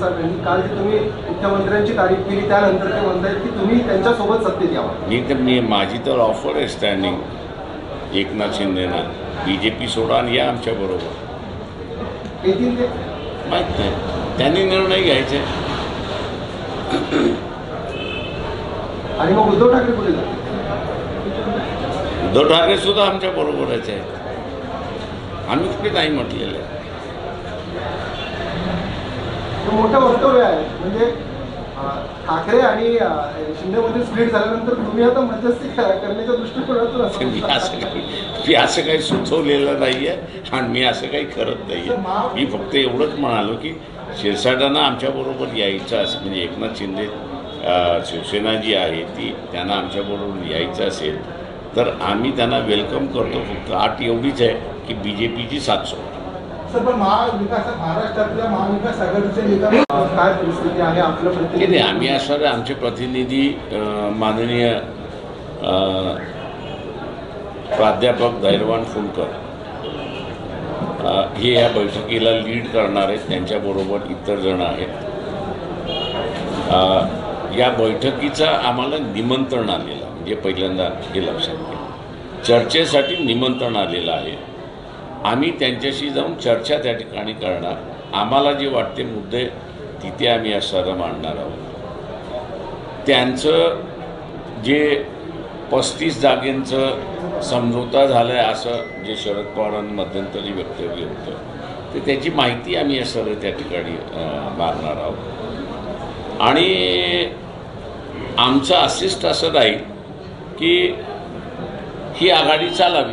क्षीरसागरांनी काल जे तुम्ही मुख्यमंत्र्यांची तारीफ केली त्यानंतर ते म्हणतायत की तुम्ही त्यांच्यासोबत सत्तेत यावं मी तर मी माझी तर ऑफर आहे standing Eknath शिंदेना. B J P सोडा आणि या आमच्याबरोबर येतील ते माहीत नाही. त्यांनी निर्णय घ्यायचे. आणि मग उद्धव ठाकरे कुठे उद्धव ठाकरे सुद्धा आमच्या बरोबरच आहेत. आम्ही कुठे नाही म्हटलेलं आहे. मोठं वक्तव्य आहे म्हणजे ठाकरे आणि शिंदेमध्ये स्प्लिट झाल्यानंतर तुम्ही आता मध्यस्थी करा- करण्याच्या दृष्टिकोनातून असं मी असं काही मी असं काही सुचवलेलं नाही आहे आणि मी असं काही करत नाही आहे मी फक्त एवढंच म्हणालो की शिरसाटांना आमच्याबरोबर यायचं असं म्हणजे एकनाथ शिंदे शिवसेना जी आहे ती त्यांना आमच्याबरोबर यायचं असेल तर आम्ही त्यांना वेलकम करतो. फक्त आठ एवढीच आहे की बी जे पीची साथ सोडा सर पण महाविकास महाराष्ट्रातल्या महाविकास आघाडीचे नेता अं, काय परिस्थिती आहे? आपलं ते नाही प्रतिनिधी आम्ही असणारे आमचे प्रतिनिधी माननीय प्राध्यापक धैर्यवान फुलकर हे या बैठकीला लीड करणार आहेत त्यांच्याबरोबर इतर जण आहेत. या बैठकीचं आम्हाला निमंत्रण आलेलं आहे. म्हणजे पहिल्यांदा हे लक्षात घ्या. चर्चेसाठी निमंत्रण आलेलं आहे. आम्ही त्यांच्याशी जाऊन चर्चा त्या ठिकाणी करणार. आम्हाला जे वाटते मुद्दे तिथे आम्ही असं मांडणार आहोत. त्यांचं जे पस्तीस जागेंचं समझोता झालं आहे असं जे शरद पवारांनी मध्यंतरी वक्तव्य होतं ते त्याची माहिती आम्ही या सर त्या ठिकाणी मारणार मागणार आहोत. आणि आमचं असिस्ट असं राहील की ही आघाडी चालावी.